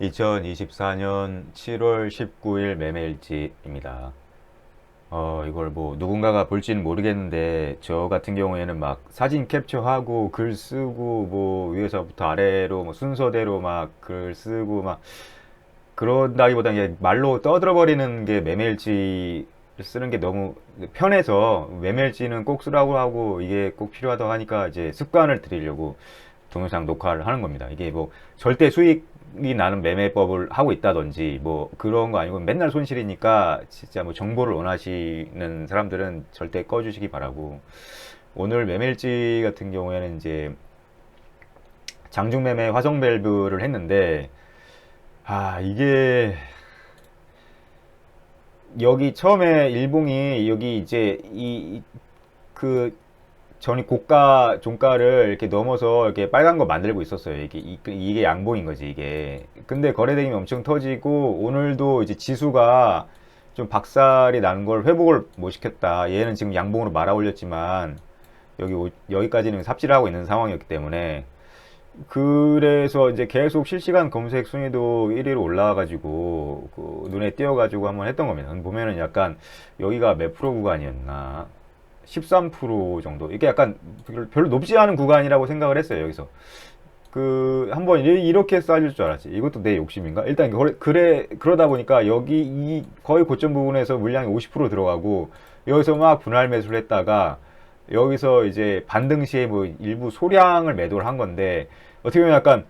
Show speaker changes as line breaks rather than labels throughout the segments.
2024년 7월 19일 매매일지입니다. 어, 이걸 뭐 누군가가 볼지는 모르겠는데 저 같은 경우에는 막 사진 캡처하고 글 쓰고 뭐 위에서부터 아래로 뭐 순서대로 막 글 쓰고 막 그런다기보다 그냥 말로 떠들어 버리는 게 매매일지 쓰는 게 너무 편해서 매매일지는 꼭 쓰라고 하고 이게 꼭 필요하다고 하니까 이제 습관을 들이려고 동영상 녹화를 하는 겁니다. 이게 뭐 절대 수익 이 나는 매매법을 하고 있다든지 뭐 그런 거 아니고 맨날 손실이니까 진짜 뭐 정보를 원하시는 사람들은 절대 꺼주시기 바라고. 오늘 매매일지 같은 경우에는 이제 장중 매매 화성 밸브를 했는데 아 이게 여기 처음에 일봉이 여기 이제 이 그 전이 고가 종가를 이렇게 넘어서 이렇게 빨간 거 만들고 있었어요. 이게 이- 이게 양봉인 거지 이게. 근데 거래대금이 엄청 터지고 오늘도 이제 지수가 좀 박살이 난 걸 회복을 못 시켰다. 얘는 지금 양봉으로 말아 올렸지만 여기 오- 여기까지는 삽질하고 있는 상황이었기 때문에 그래서 이제 계속 실시간 검색 순위도 1위로 올라와가지고 그 눈에 띄어가지고 한번 했던 겁니다. 보면은 약간 여기가 몇 프로 구간이었나? 13% 정도. 이게 약간 별로, 높지 않은 구간이라고 생각을 했어요. 여기서. 그 한번 이- 이렇게 쌓일 줄 알았지. 이것도 내 욕심인가? 일단 그래 그러다 보니까 여기 이 거의 고점 부분에서 물량이 50% 들어가고 여기서 막 분할 매수를 했다가 여기서 이제 반등 시에 뭐 일부 소량을 매도를 한 건데 어떻게 보면 약간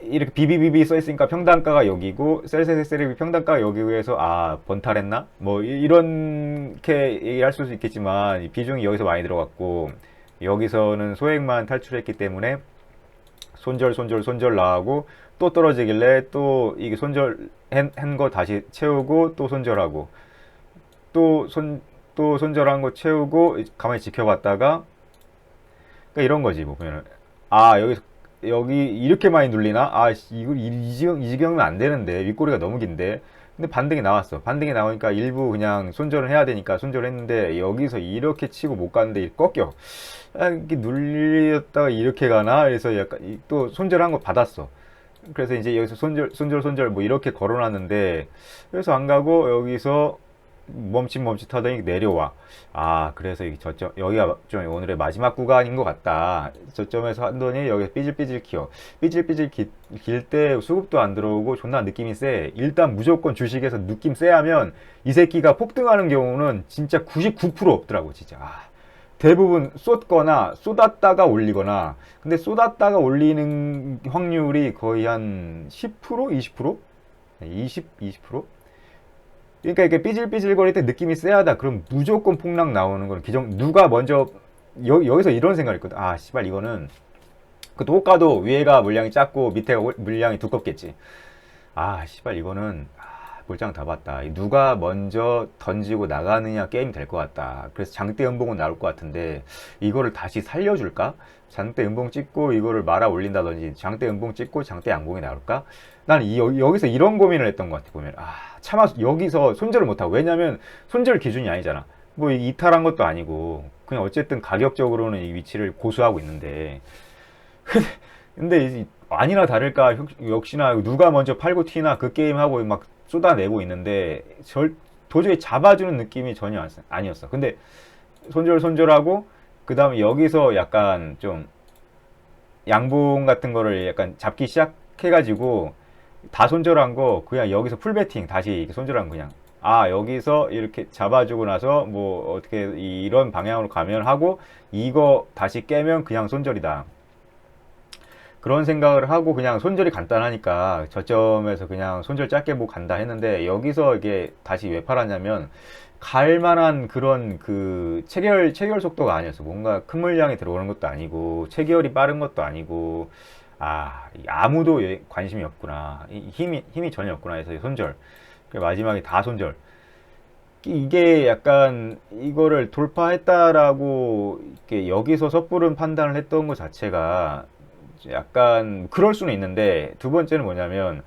이렇게 비비비비 써 있으니까 평단가가 여기고 셀셀셀셀이 평단가가 여기에서 아 번탈했나? 뭐 이- 이렇게 얘기할 수도 있겠지만 이 비중이 여기서 많이 들어갔고 여기서는 소액만 탈출했기 때문에 손절 손절 손절 나가고 또 떨어지길래 또 이게 손절 한 거 다시 채우고 또 손절하고 또 손 또 손절한 거 채우고 가만히 지켜봤다가 그러니까 이런 거지 뭐 보면은 아 여기 여기 이렇게 많이 눌리나? 아 씨, 이거 이, 이 지경 이 지경은 안 되는데. 윗꼬리가 너무 긴데. 근데 반등이 나왔어. 반등이 나오니까 일부 그냥 손절을 해야 되니까 손절을 했는데 여기서 이렇게 치고 못 가는데 이 꺾여. 아, 이게 눌렸다가 이렇게 가나? 그래서 약간 이- 또 손절한 거 받았어. 그래서 이제 여기서 손절 손절 손절 뭐 이렇게 걸어놨는데 그래서 안 가고 여기서 멈칫 멈칫 하더니 내려와. 아, 그래서 이 저점, 여기가 좀 오늘의 마지막 구간인 것 같다. 저점에서 한더니 여기 삐질삐질 키어. 삐질삐질 길 때 수급도 안 들어오고 존나 느낌이 세. 일단 무조건 주식에서 느낌 세 하면 이 새끼가 폭등하는 경우는 진짜 99% 없더라고, 진짜. 아, 대부분 쏟거나 쏟았다가 올리거나. 근데 쏟았다가 올리는 확률이 거의 한 10%? 20%? 20, 20%? 그러니까 이렇게 삐질삐질거릴 때 느낌이 쎄하다. 그럼 무조건 폭락 나오는 건 기정 누가 먼저 여, 여기서 이런 생각을 했거든. 아, 씨발 이거는 그 호가도 위에가 물량이 작고 밑에가 올- 물량이 두껍겠지. 아, 씨발 이거는 아, 볼장 다 봤다. 이 누가 먼저 던지고 나가느냐 게임 될것 같다. 그래서 장대 연봉은 나올 것 같은데 이거를 다시 살려줄까? 장대 연봉 찍고 이거를 말아 올린다든지 장대 연봉 찍고 장대 양봉이 나올까? 여- 여기서 이런 고민을 했던 것 같아 보면 아 차마 여기서 손절을 못하고 왜냐면 손절 기준이 아니잖아 뭐 이- 이탈한 것도 아니고 그냥 어쨌든 가격적으로는 이 위치를 고수하고 있는데 근데 이제 아니나 다를까 역- 역시나 누가 먼저 팔고 튀나 그 게임하고 막 쏟아내고 있는데 절 도저히 잡아주는 느낌이 전혀 안- 아니었어. 근데 손절 손절하고 그 다음에 여기서 약간 좀 양봉 같은 거를 약간 잡기 시작해가지고 다 손절한 거 그냥 여기서 풀베팅 다시 손절한 거 그냥. 아 여기서 이렇게 잡아주고 나서 뭐 어떻게 이- 이런 방향으로 가면 하고 이거 다시 깨면 그냥 손절이다 그런 생각을 하고 그냥 손절이 간단하니까 저점에서 그냥 손절 짧게 보고 간다 했는데 여기서 이게 다시 왜 팔았냐면 갈 만한 그런 그 체결 체결 속도가 아니었어. 뭔가 큰 물량이 들어오는 것도 아니고 체결이 빠른 것도 아니고 아이 아무도 예- 관심이 없구나. 이 힘이 힘이 전혀 없구나 해서 손절. 그 마지막에 다 손절. 이- 이게 약간 이거를 돌파했다라고 이렇게 여기서 섣부른 판단을 했던 것 자체가 약간 그럴 수는 있는데 두 번째는 뭐냐면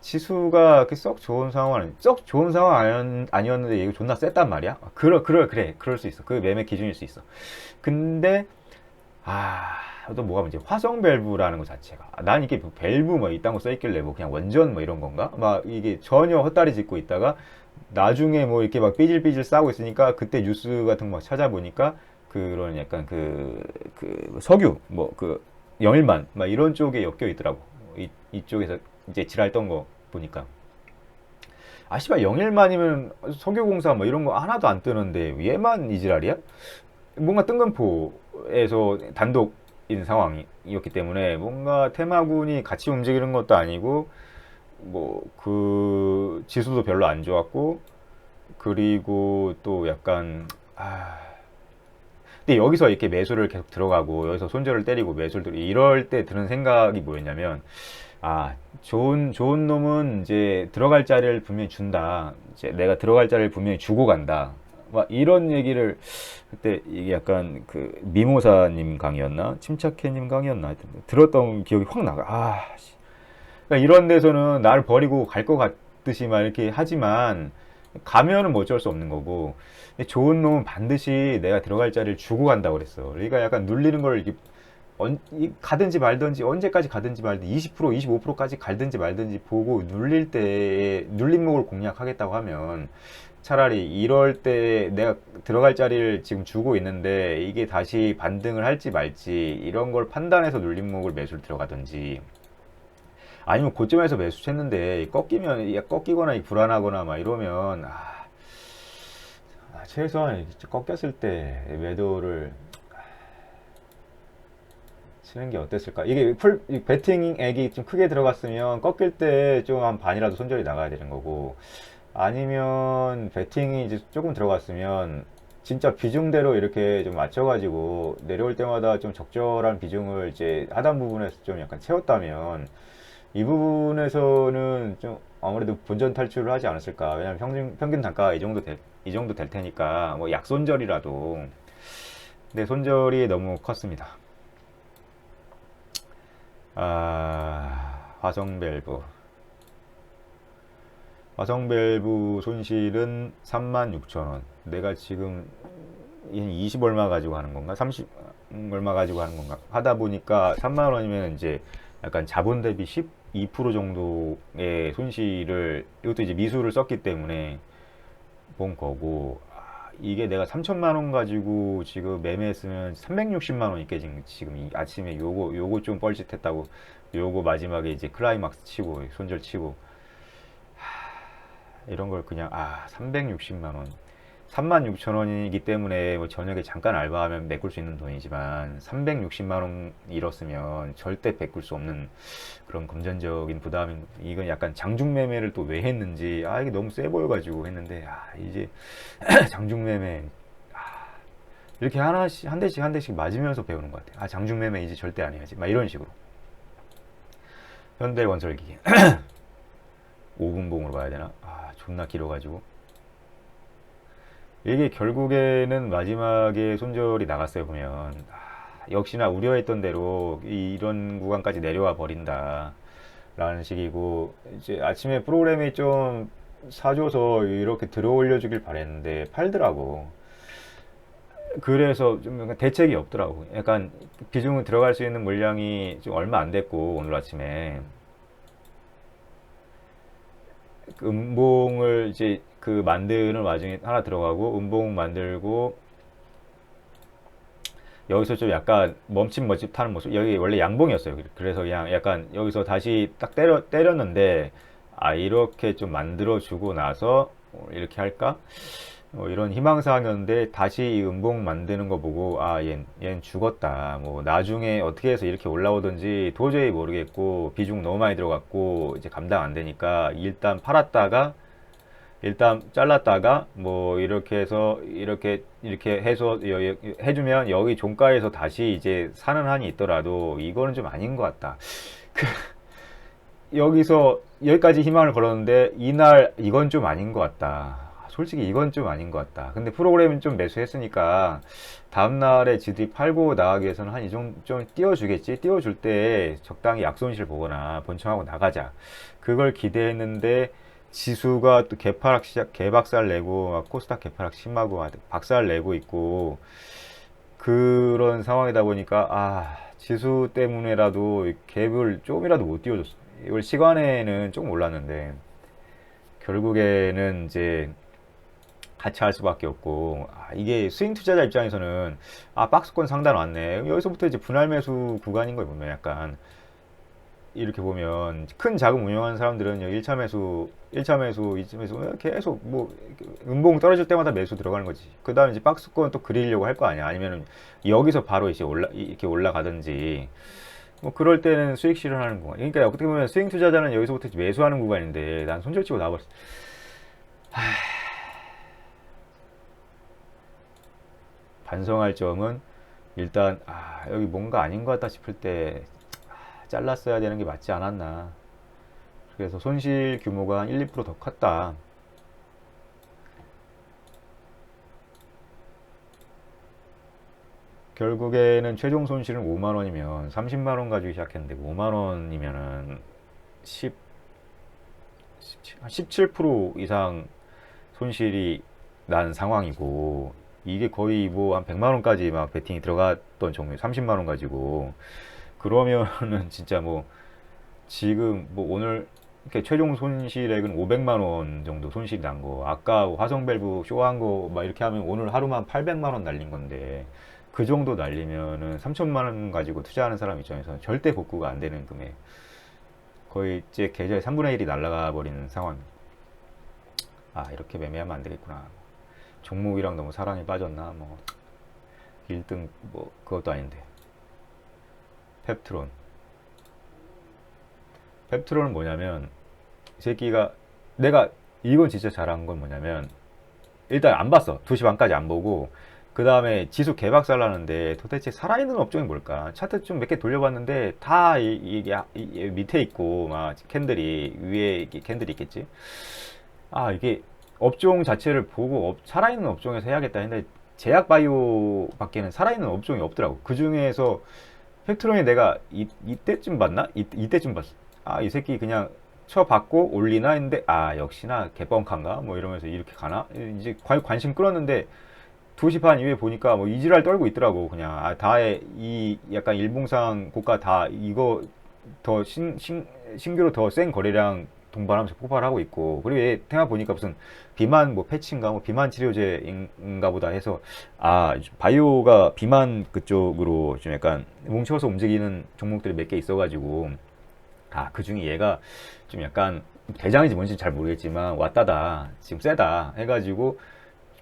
지수가 썩 좋은 상황은 썩 좋은 상황 아니었, 아니었는데 이거 존나 셌단 말이야. 그러 그래 그래 그럴 수 있어. 그 매매 기준일 수 있어. 근데 아또 뭐가 문제? 화성 밸브라는 것 자체가. 아, 난 이게 밸브 뭐 이딴 거 써있길래 뭐 그냥 원전 뭐 이런 건가? 막 이게 전혀 헛다리 짚고 있다가 나중에 뭐 이렇게 막 삐질삐질 싸고 있으니까 그때 뉴스 같은 거 막 찾아보니까 그런 약간 그, 그 석유 뭐그 영일만 막 이런 쪽에 엮여 있더라고. 이, 이쪽에서 이제 지랄 떤거 보니까. 아, 씨발, 영일만이면 석유공사 뭐 이런 거 하나도 안 뜨는데 얘만 이 지랄이야? 뭔가 뜬금포에서 단독인 상황이었기 때문에 뭔가 테마군이 같이 움직이는 것도 아니고 뭐 그 지수도 별로 안 좋았고 그리고 또 약간 아 근데 여기서 이렇게 매수를 계속 들어가고 여기서 손절을 때리고 매수를 들고 이럴 때 드는 생각이 뭐였냐면 아 좋은 좋은 놈은 이제 들어갈 자리를 분명히 준다. 이제 내가 들어갈 자리를 분명히 주고 간다. 막 이런 얘기를 그때 이게 약간 그 미모사님 강의였나? 침착해님 강의였나? 하여튼 들었던 기억이 확 나가. 아 씨. 그러니까 이런 데서는 나를 버리고 갈 것 같듯이 막 이렇게 하지만 가면은 뭐 어쩔 수 없는 거고 좋은 놈은 반드시 내가 들어갈 자리를 주고 간다고 그랬어. 그러니까 약간 눌리는 걸 이렇게 언, 이- 가든지 말든지 언제까지 가든지 말든지 20% 25%까지 갈든지 말든지 보고 눌릴 때 눌림목을 공략하겠다고 하면 차라리 이럴 때 내가 들어갈 자리를 지금 주고 있는데 이게 다시 반등을 할지 말지 이런 걸 판단해서 눌림목을 매수를 들어가든지 아니면 고점에서 매수했는데 꺾이면 야, 꺾이거나 이 불안하거나 막 이러면 아, 아, 최소한 꺾였을 때 매도를 치는 게 어땠을까? 이게 풀이 베팅액이 좀 크게 들어갔으면 꺾일 때 좀 한 반이라도 손절이 나가야 되는 거고 아니면 베팅이 이제 조금 들어갔으면 진짜 비중대로 이렇게 좀 맞춰가지고 내려올 때마다 좀 적절한 비중을 이제 하단 부분에서 좀 약간 채웠다면 이 부분에서는 좀 아무래도 본전 탈출을 하지 않았을까. 왜냐면 평균, 평균 단가가 이 정도 될, 이 정도 될 테니까 뭐 약손절이라도 내 손절이 너무 컸습니다. 아, 화성 밸브. 화성 밸브 손실은 36,000원. 내가 지금 한20 얼마 가지고 하는 건가? 30 얼마 가지고 하는 건가? 하다 보니까 3만 원이면 이제 약간 자본 대비 12% 정도의 손실을 이것도 이제 미수를 썼기 때문에 본 거고 아, 이게 내가 3천만 원 가지고 지금 매매했으면 360만 원이 깨진 지금 이 아침에 요거 요거 좀 뻘짓했다고 요거 마지막에 이제 클라이막스 치고 손절 치고. 하, 이런 걸 그냥 아 360만 원 3만 6천 원이기 때문에 뭐 저녁에 잠깐 알바하면 메꿀 수 있는 돈이지만 360만 원 잃었으면 절대 메꿀 수 없는 그런 금전적인 부담인 이건 약간 장중 매매를 또 왜 했는지 아 이게 너무 세 보여 가지고 했는데 아 이제 장중 매매 아, 이렇게 하나씩 한 대씩 한 대씩 맞으면서 배우는 것 같아요. 아 장중 매매 이제 절대 안 해야지 막 이런 식으로 현대 건설기계 5분봉으로 봐야 되나? 아 존나 길어가지고 이게 결국에는 마지막에 손절이 나갔어요 보면. 아, 역시나 우려했던 대로 이- 이런 구간까지 내려와 버린다 라는 식이고 이제 아침에 프로그램이 좀 사줘서 이렇게 들어 올려 주길 바랬는데 팔더라고. 그래서 좀 대책이 없더라고. 약간 비중은 들어갈 수 있는 물량이 좀 얼마 안 됐고 오늘 아침에. 그 음봉을 이제 그 만드는 와중에 하나 들어가고 음봉 만들고 여기서 좀 약간 멈칫 멈칫 타는 모습. 여기 원래 양봉이었어요. 그래서 그냥 약간 여기서 다시 딱 때려 때렸는데 아 이렇게 좀 만들어 주고 나서 어, 이렇게 할까 뭐 이런 희망사항이었는데 다시 이 음봉 만드는 거 보고 아 얜, 얜 죽었다 뭐 나중에 어떻게 해서 이렇게 올라오든지 도저히 모르겠고 비중 너무 많이 들어갔고 이제 감당 안 되니까 일단 팔았다가 일단 잘랐다가 뭐 이렇게 해서 이렇게 이렇게 해서 해주면 여기 종가에서 다시 이제 사는 한이 있더라도 이거는 좀 아닌 것 같다. 그 여기서 여기까지 희망을 걸었는데 이날 이건 좀 아닌 것 같다. 솔직히 이건 좀 아닌 것 같다. 근데 프로그램은 좀 매수했으니까 다음날에 지들이 팔고 나가기 위해서는 한 이 정도 좀 띄워주겠지. 띄워줄 때 적당히 약손실 보거나 본청하고 나가자. 그걸 기대했는데 지수가 또 개파락 시작, 개박살 내고 막 코스닥 개파락 심하고 막 박살 내고 있고 그런 상황이다 보니까 아 지수 때문에라도 갭을 조금이라도 못 띄워줬어. 이걸 시간에는 조금 올랐는데 결국에는 이제 같이 할 수밖에 없고. 아, 이게 스윙 투자자 입장에서는 아 박스권 상단 왔네. 여기서부터 이제 분할 매수 구간인 거예요 보면 약간. 이렇게 보면 큰 자금 운영하는 사람들은 1차 매수 1차 매수 2차 매수 계속 뭐 음봉 떨어질 때마다 매수 들어가는 거지. 그 다음에 이제 박스권 또 그리려고 할 거 아니야. 아니면은 여기서 바로 이제 올라 이렇게 올라가든지. 뭐 그럴 때는 수익 실현하는 구간. 그러니까 어떻게 보면 스윙 투자자는 여기서부터 매수하는 구간인데 난 손절 치고 나와버렸어 반성할 점은 일단 아, 여기 뭔가 아닌 것 같다 싶을 때 아, 잘랐어야 되는 게 맞지 않았나. 그래서 손실 규모가 한 1, 2%더 컸다. 결국에는 최종 손실은 5만 원이면 30만 원 가지고 시작했는데 5만 원이면은 10, 17, 17% 이상 손실이 난 상황이고 이게 거의 뭐 한 100만 원까지 막 베팅이 들어갔던 종류 30만 원 가지고 그러면은 진짜 뭐 지금 뭐 오늘 이렇게 최종 손실액은 500만 원 정도 손실이 난 거. 아까 화성 밸브 쇼한 거 막 이렇게 하면 오늘 하루만 800만 원 날린 건데 그 정도 날리면은 3천만 원 가지고 투자하는 사람 입장에서는 절대 복구가 안 되는 금액. 거의 제 계좌의 3분의 1이 날아가 버리는 상황. 아, 이렇게 매매하면 안 되겠구나. 종목이랑 너무 사랑에 빠졌나? 뭐 1등 뭐 그것도 아닌데. 펩트론. 펩트론은 뭐냐면 이 새끼가 내가 이건 진짜 잘한 건 뭐냐면 일단 안 봤어. 2시 반까지 안 보고 그 다음에 지수 개박살 나는데 도대체 살아있는 업종이 뭘까? 차트 좀 몇 개 돌려봤는데 다 이, 이게 이- 밑에 있고 막 캔들이 위에 캔들이 있겠지. 아 이게 업종 자체를 보고 업- 살아있는 업종에서 해야겠다 했는데 제약 바이오 밖에는 살아있는 업종이 없더라고. 그 중에서 팩트론이 내가 이, 이때쯤 봤나? 이, 이때쯤 봤어. 아, 이 새끼 그냥 쳐받고 올리나 했는데, 아, 역시나 개뻥칸가? 뭐 이러면서 이렇게 가나? 이제 관, 관심 끌었는데, 2시 반 이후에 보니까 뭐 이지랄 떨고 있더라고. 그냥, 아, 다에 이 약간 일봉상 고가 다 이거 더 신, 신, 신규로 더 센 거래량 동반하면서 폭발하고 있고, 그리고 얘 생각 보니까 무슨 비만 뭐 패치인가 뭐 비만 치료제인가 보다 해서, 아, 바이오가 비만 그쪽으로 좀 약간 뭉쳐서 움직이는 종목들이 몇 개 있어가지고, 아, 그 중에 얘가 좀 약간 대장인지 뭔지 잘 모르겠지만 왔다다 지금 세다 해가지고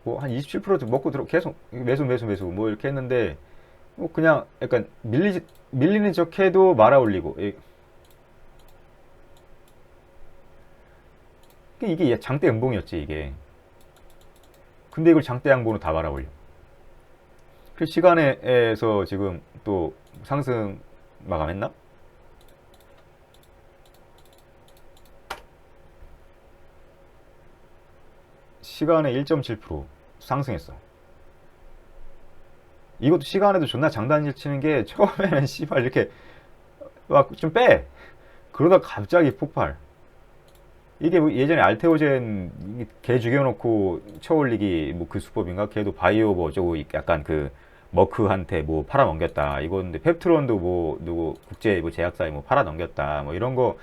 뭐 한 27% 먹고 들어 계속 매수 매수 매수 뭐 이렇게 했는데 뭐 그냥 약간 밀리 밀리는 척해도 말아 올리고 이- 이게 장대 음봉이었지 이게 근데 이걸 장대 양봉으로 다 말아 올려 그 시간에서 지금 또 상승 마감했나? 시간에 1.7% 상승했어. 이것도 시간에도 존나 장단질 치는 게 처음에는 씨발 이렇게 막 좀 빼. 그러다 갑자기 폭발. 이게 뭐 예전에 알테오젠 개 죽여놓고 쳐올리기 뭐 그 수법인가? 걔도 바이오 뭐 어쩌고 약간 그 머크한테 뭐 팔아넘겼다. 이건데 펩트론도 뭐 누구 국제 뭐 제약사에 뭐 팔아넘겼다. 뭐 이런 거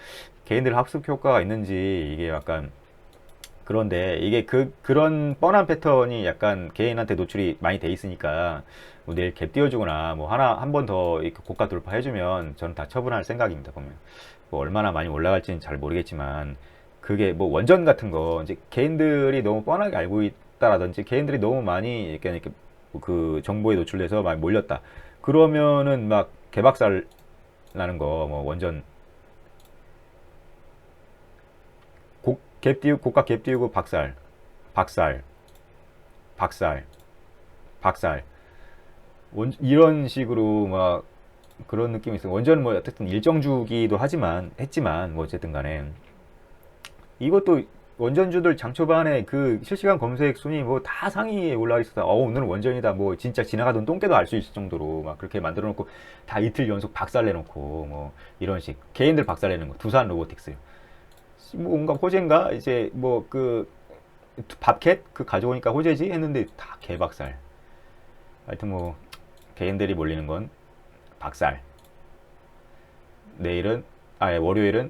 개인들 학습 효과가 있는지 이게 약간 그런데 이게 그 그런 뻔한 패턴이 약간 개인한테 노출이 많이 돼 있으니까 뭐 내일 갭 띄워주거나 뭐 하나 한 번 더 고가 돌파해주면 저는 다 처분할 생각입니다 보면 뭐 얼마나 많이 올라갈지는 잘 모르겠지만 그게 뭐 원전 같은 거 이제 개인들이 너무 뻔하게 알고 있다라든지 개인들이 너무 많이 이렇게 이렇게 그 정보에 노출돼서 많이 몰렸다 그러면은 막 개박살 나는 거 뭐 원전 고, 갭 띄우, 고가 갭 띄우고 박살, 박살, 박살, 박살. 원, 이런 식으로 막 그런 느낌이 있어요. 원전은 뭐 어쨌든 일정 주기도 하지만, 했지만, 뭐 어쨌든 간에. 이것도 원전주들 장초반에 그 실시간 검색 순위 뭐 다 상위에 올라와 있어서, 어, 오늘은 원전이다. 뭐 진짜 지나가던 똥개도 알 수 있을 정도로 막 그렇게 만들어 놓고 다 이틀 연속 박살 내놓고 뭐 이런 식. 개인들 박살 내는 거. 두산 로보틱스. 뭔가 호재인가 이제 뭐 그 밥캣 그 가져오니까 호재지 했는데 다 개박살. 하여튼 뭐 개인들이 몰리는 건 박살. 내일은 아 예, 월요일은